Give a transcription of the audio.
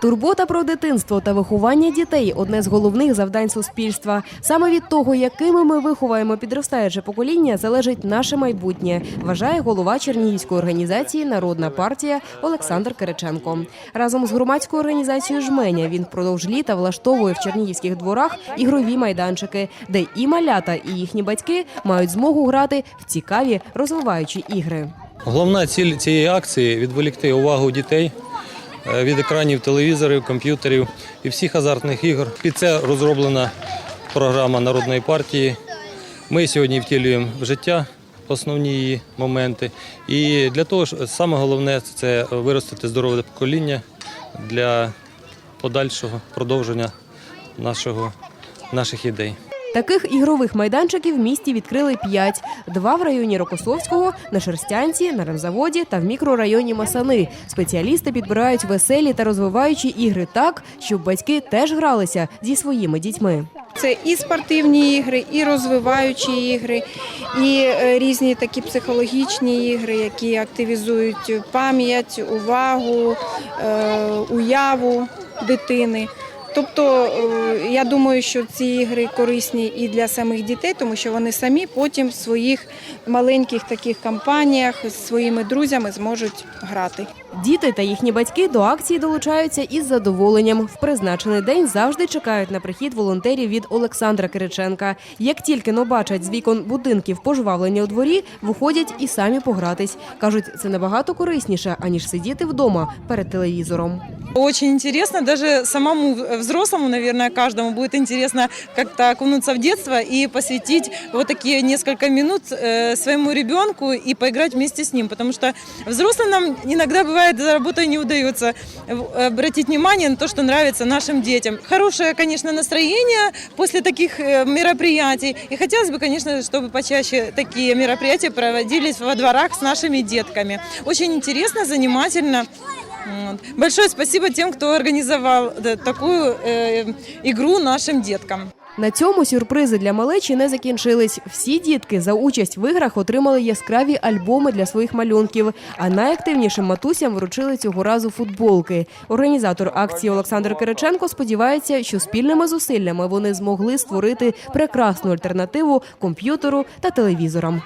Турбота про дитинство та виховання дітей одне з головних завдань суспільства. Саме від того, якими ми виховаємо підростаюче покоління, залежить наше майбутнє, вважає голова Чернігівської організації Народна партія Олександр Кириченко. Разом з громадською організацією Жменя він впродовж літа влаштовує в чернігівських дворах ігрові майданчики, де і малята, і їхні батьки мають змогу грати в цікаві розвиваючі ігри. Головна ціль цієї акції відволікти увагу дітей від екранів телевізорів, комп'ютерів і всіх азартних ігор. Під це розроблена програма народної партії. Ми сьогодні втілюємо в життя основні її моменти. І для того ж саме головне це виростити здорове покоління для подальшого продовження нашого, наших ідей. Таких ігрових майданчиків в місті відкрили п'ять: два в районі Рокосовського, на Шерстянці, на ремзаводі та в мікрорайоні Масани. Спеціалісти підбирають веселі та розвиваючі ігри так, щоб батьки теж гралися зі своїми дітьми. Це і спортивні ігри, і розвиваючі ігри, і е, різні такі психологічні ігри, які активізують пам'ять, увагу, е, уяву дитини. Тобто е, я думаю, що ці ігри корисні і для самих дітей, тому що вони самі потім в своїх маленьких таких кампаніях з своїми друзями зможуть грати. Діти та їхні батьки до акції долучаються із задоволенням. В призначений день завжди чекають на прихід волонтерів від Олександра Кириченка. Як тільки но бачать з вікон будинків пожвавлення у дворі, виходять і самі погратись. кажуть, це набагато корисніше аніж сидіти вдома перед телевізором. Очень интересно, даже самому взрослому, наверное, каждому будет интересно как-то окунуться в детство и посвятить вот такие несколько минут э, своему ребенку и поиграть вместе с ним, потому что взрослым нам иногда бывает за работой не удается в- обратить внимание на то, что нравится нашим детям. Хорошее, конечно, настроение после таких э, мероприятий, и хотелось бы, конечно, чтобы почаще такие мероприятия проводились во дворах с нашими детками. Очень интересно, занимательно. Большое спасибо тем, кто организовал да, такую э, игру нашим деткам. На цьому сюрпризи для малечі не закінчились. Всі дітки за участь в іграх отримали яскраві альбоми для своїх малюнків. А найактивнішим матусям вручили цього разу футболки. Організатор акції Олександр Кириченко сподівається, що спільними зусиллями вони змогли створити прекрасну альтернативу комп'ютеру та телевізорам.